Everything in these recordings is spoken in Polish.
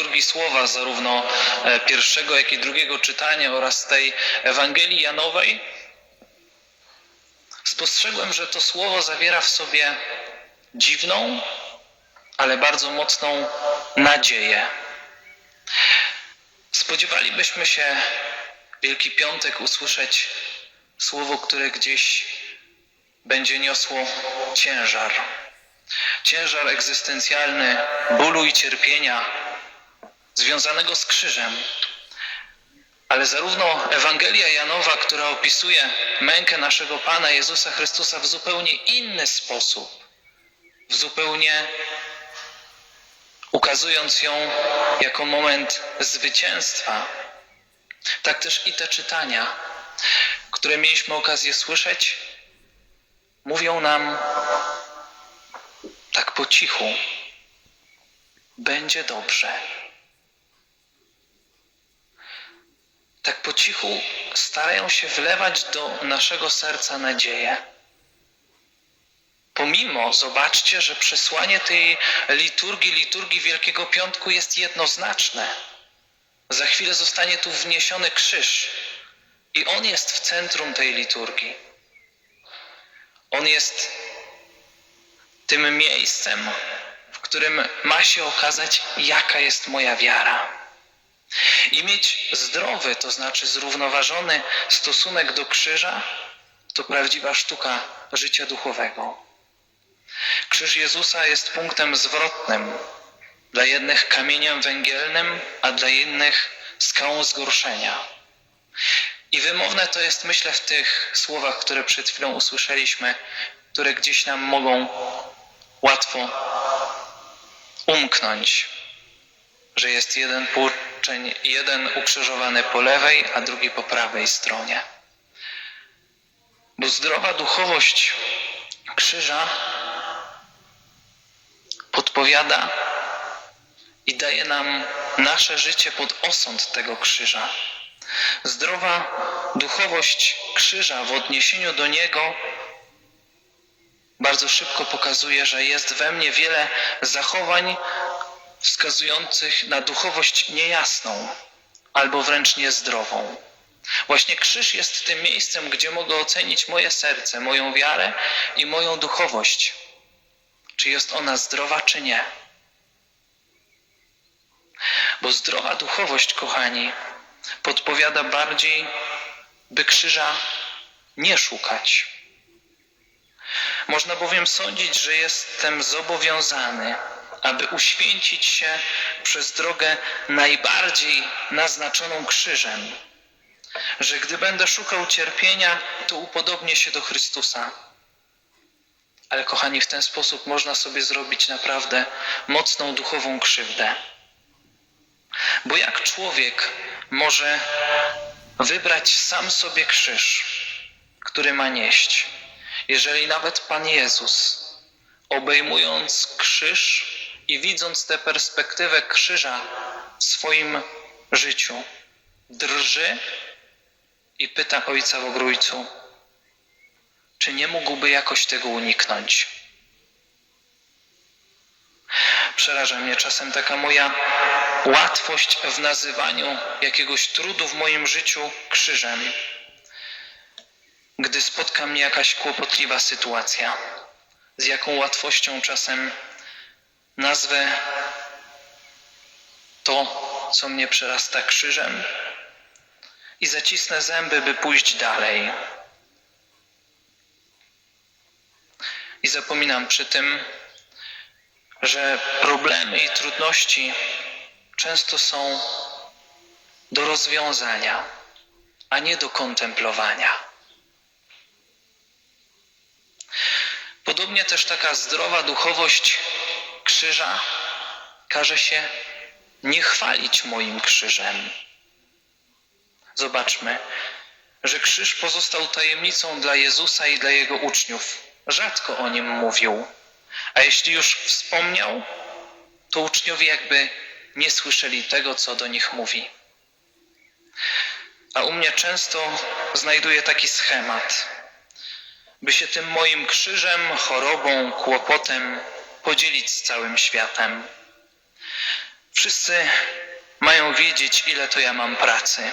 liturgii słowa, zarówno e, pierwszego, jak i drugiego czytania oraz tej Ewangelii Janowej, spostrzegłem, że to słowo zawiera w sobie dziwną, ale bardzo mocną nadzieję. Spodziewalibyśmy się Wielki Piątek usłyszeć słowo, które gdzieś będzie niosło ciężar. Ciężar egzystencjalny bólu i cierpienia związanego z krzyżem. Ale zarówno Ewangelia Janowa, która opisuje mękę naszego Pana Jezusa Chrystusa w zupełnie inny sposób, w zupełnie ukazując ją jako moment zwycięstwa, tak też i te czytania, które mieliśmy okazję słyszeć, mówią nam tak po cichu: będzie dobrze. Tak po cichu starają się wlewać do naszego serca nadzieję. Pomimo, zobaczcie, że przesłanie tej liturgii, liturgii Wielkiego Piątku jest jednoznaczne. Za chwilę zostanie tu wniesiony krzyż i on jest w centrum tej liturgii. On jest tym miejscem, w którym ma się okazać, jaka jest moja wiara. I mieć zdrowy, to znaczy zrównoważony stosunek do krzyża, to prawdziwa sztuka życia duchowego. Krzyż Jezusa jest punktem zwrotnym, dla jednych kamieniem węgielnym, a dla innych skałą zgorszenia. I wymowne to jest, myślę, w tych słowach, które przed chwilą usłyszeliśmy, które gdzieś nam mogą łatwo umknąć, że jest jeden płuczeń, jeden ukrzyżowany po lewej, a drugi po prawej stronie. Bo zdrowa duchowość krzyża podpowiada i daje nam nasze życie pod osąd tego krzyża. Zdrowa duchowość krzyża w odniesieniu do niego bardzo szybko pokazuje, że jest we mnie wiele zachowań wskazujących na duchowość niejasną albo wręcz niezdrową. Właśnie krzyż jest tym miejscem, gdzie mogę ocenić moje serce, moją wiarę i moją duchowość. Czy jest ona zdrowa, czy nie. Bo zdrowa duchowość, kochani, podpowiada bardziej, by krzyża nie szukać. Można bowiem sądzić, że jestem zobowiązany, aby uświęcić się przez drogę najbardziej naznaczoną krzyżem. Że gdy będę szukał cierpienia, to upodobnię się do Chrystusa. Ale kochani, w ten sposób można sobie zrobić naprawdę mocną duchową krzywdę. Bo jak człowiek może wybrać sam sobie krzyż, który ma nieść, jeżeli nawet Pan Jezus, obejmując krzyż i widząc tę perspektywę krzyża w swoim życiu, drży i pyta Ojca w Ogrójcu, czy nie mógłby jakoś tego uniknąć? Przeraża mnie czasem taka moja łatwość w nazywaniu jakiegoś trudu w moim życiu krzyżem, gdy spotka mnie jakaś kłopotliwa sytuacja. Z jaką łatwością czasem nazwę to, co mnie przerasta krzyżem i zacisnę zęby, by pójść dalej. I zapominam przy tym, że problemy i trudności często są do rozwiązania, a nie do kontemplowania. Podobnie też taka zdrowa duchowość krzyża każe się nie chwalić moim krzyżem. Zobaczmy, że krzyż pozostał tajemnicą dla Jezusa i dla jego uczniów. Rzadko o nim mówił, a jeśli już wspomniał, to uczniowie jakby nie słyszeli tego, co do nich mówi. A u mnie często znajduję taki schemat, by się tym moim krzyżem, chorobą, kłopotem podzielić z całym światem. Wszyscy mają wiedzieć, ile to ja mam pracy,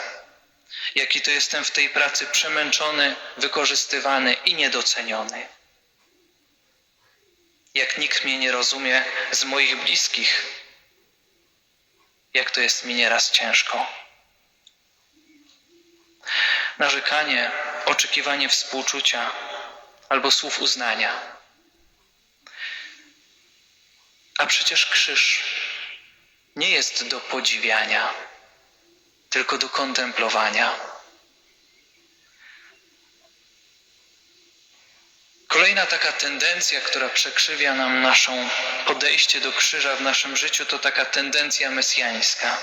jaki to jestem w tej pracy przemęczony, wykorzystywany i niedoceniony. Jak nikt mnie nie rozumie z moich bliskich, jak to jest mi nieraz ciężko. Narzekanie, oczekiwanie współczucia albo słów uznania. A przecież krzyż nie jest do podziwiania, tylko do kontemplowania. Kolejna taka tendencja, która przekrzywia nam naszą podejście do krzyża w naszym życiu, to taka tendencja mesjańska.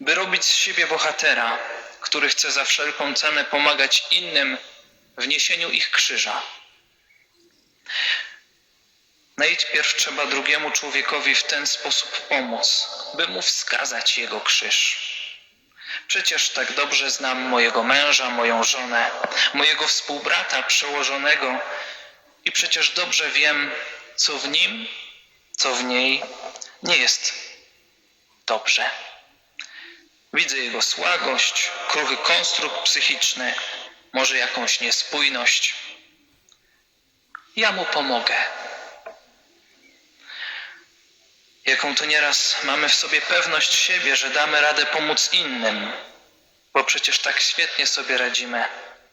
By robić z siebie bohatera, który chce za wszelką cenę pomagać innym w niesieniu ich krzyża. Najpierw trzeba drugiemu człowiekowi w ten sposób pomóc, by mu wskazać jego krzyż. Przecież tak dobrze znam mojego męża, moją żonę, mojego współbrata przełożonego i przecież dobrze wiem, co w nim, co w niej nie jest dobrze. Widzę jego słabość, kruchy konstrukt psychiczny, może jakąś niespójność. Ja mu pomogę. Jaką to nieraz mamy w sobie pewność siebie, że damy radę pomóc innym, bo przecież tak świetnie sobie radzimy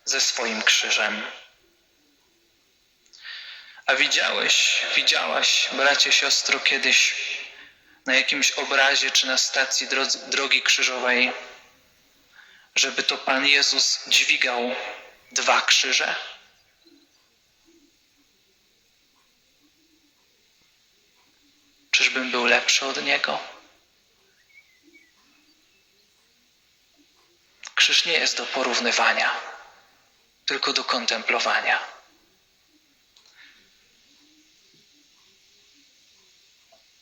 ze swoim krzyżem. A widziałeś, widziałaś, bracie, siostro, kiedyś na jakimś obrazie czy na stacji drodzy, drogi krzyżowej, żeby to Pan Jezus dźwigał dwa krzyże? Czyżbym był lepszy od Niego? Krzyż nie jest do porównywania, tylko do kontemplowania.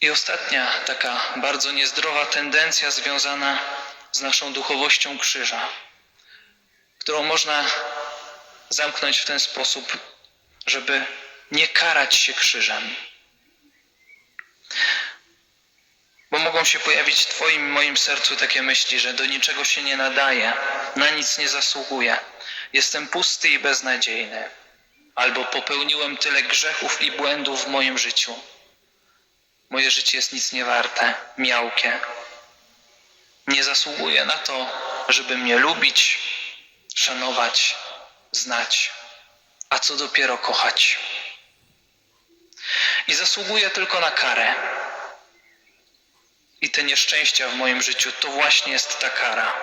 I ostatnia taka bardzo niezdrowa tendencja związana z naszą duchowością krzyża, którą można zamknąć w ten sposób, żeby nie karać się krzyżem. Mogą się pojawić w Twoim, moim sercu takie myśli, że do niczego się nie nadaje, na nic nie zasługuję, jestem pusty i beznadziejny, albo popełniłem tyle grzechów i błędów w moim życiu. Moje życie jest nic nie warte, miałkie. Nie zasługuję na to, żeby mnie lubić, szanować, znać, a co dopiero kochać. I zasługuję tylko na karę. I te nieszczęścia w moim życiu to właśnie jest ta kara.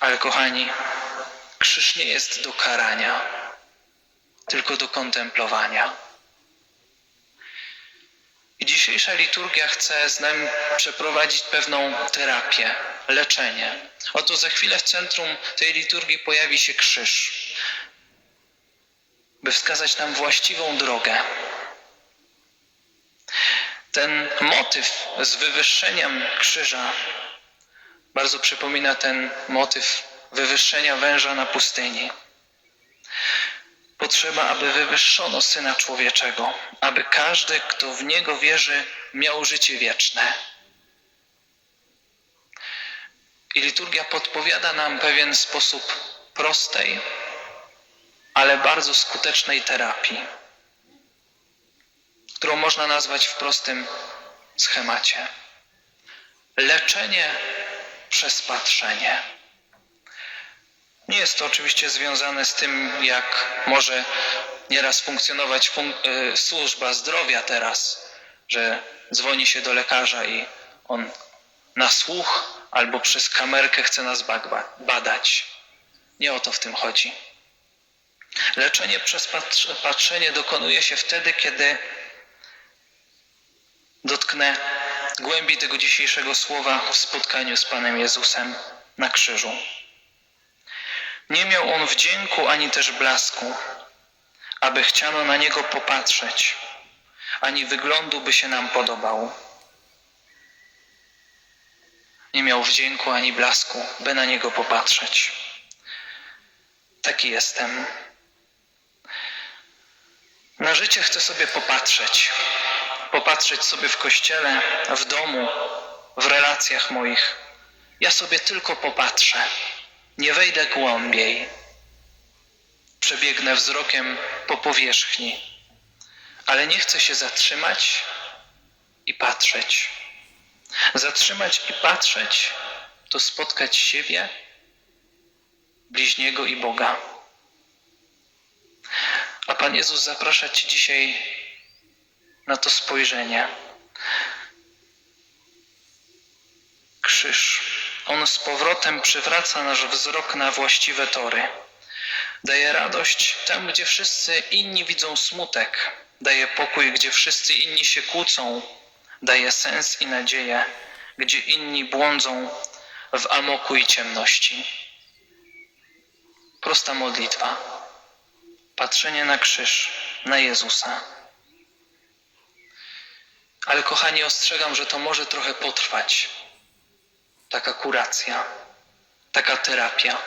Ale kochani, krzyż nie jest do karania, tylko do kontemplowania. I dzisiejsza liturgia chce z nami przeprowadzić pewną terapię, leczenie. Oto za chwilę w centrum tej liturgii pojawi się krzyż, by wskazać nam właściwą drogę. Ten motyw z wywyższeniem krzyża bardzo przypomina ten motyw wywyższenia węża na pustyni. Potrzeba, aby wywyższono Syna Człowieczego, aby każdy, kto w Niego wierzy, miał życie wieczne. I liturgia podpowiada nam pewien sposób prostej, ale bardzo skutecznej terapii, którą można nazwać w prostym schemacie. Leczenie przez patrzenie. Nie jest to oczywiście związane z tym, jak może nieraz funkcjonować fun y, służba zdrowia teraz, że dzwoni się do lekarza i on na słuch albo przez kamerkę chce nas badać. Nie o to w tym chodzi. Leczenie przez patrzenie dokonuje się wtedy, kiedy dotknę głębi tego dzisiejszego słowa w spotkaniu z Panem Jezusem na krzyżu. Nie miał on wdzięku ani też blasku, aby chciano na niego popatrzeć, ani wyglądu by się nam podobał. Nie miał wdzięku ani blasku, by na niego popatrzeć. Taki jestem. Na życie chcę sobie popatrzeć, popatrzeć sobie w kościele, w domu, w relacjach moich. Ja sobie tylko popatrzę, nie wejdę głębiej. Przebiegnę wzrokiem po powierzchni, ale nie chcę się zatrzymać i patrzeć. Zatrzymać i patrzeć to spotkać siebie, bliźniego i Boga. A Pan Jezus zaprasza Cię dzisiaj na to spojrzenie. Krzyż. On z powrotem przywraca nasz wzrok na właściwe tory. Daje radość tam, gdzie wszyscy inni widzą smutek. Daje pokój, gdzie wszyscy inni się kłócą. Daje sens i nadzieję, gdzie inni błądzą w amoku i ciemności. Prosta modlitwa. Patrzenie na krzyż, na Jezusa. Ale kochani, ostrzegam, że to może trochę potrwać. Taka kuracja, taka terapia.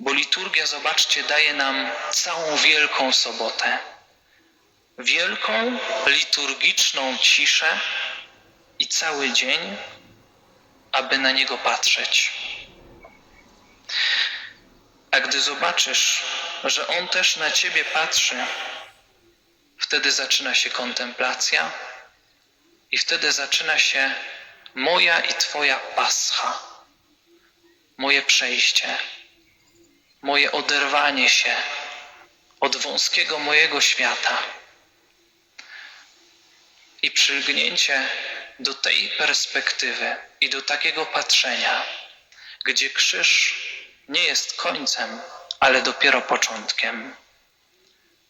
Bo liturgia, zobaczcie, daje nam całą wielką sobotę. Wielką liturgiczną ciszę i cały dzień, aby na niego patrzeć. A gdy zobaczysz, że on też na ciebie patrzy, wtedy zaczyna się kontemplacja i wtedy zaczyna się moja i Twoja pascha, moje przejście, moje oderwanie się od wąskiego mojego świata i przylgnięcie do tej perspektywy i do takiego patrzenia, gdzie krzyż nie jest końcem, ale dopiero początkiem.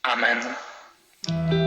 Amen. Thank you.